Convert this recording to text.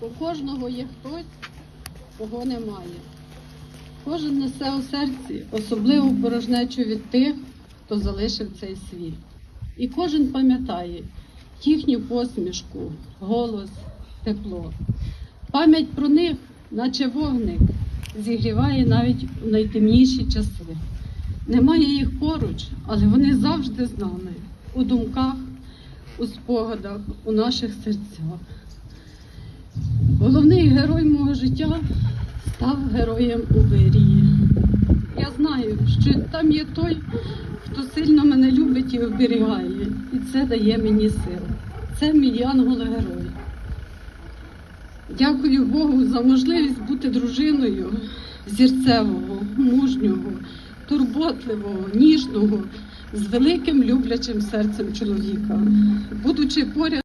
У кожного є хтось, кого немає. Кожен несе у серці особливу порожнечу від тих, хто залишив цей світ. І кожен пам'ятає їхню посмішку, голос, тепло. Пам'ять про них, наче вогник, зігріває навіть у найтемніші часи. Немає їх поруч, але вони завжди з нами у думках, у спогадах, у наших серцях. Головний герой мого життя став героєм у вирії. Я знаю, що там є той, хто сильно мене любить і оберігає, і це дає мені сил. Це мій янгол-герой. Дякую Богу за можливість бути дружиною зірцевого, мужнього, турботливого, ніжного, з великим люблячим серцем чоловіка. Будучи поряд.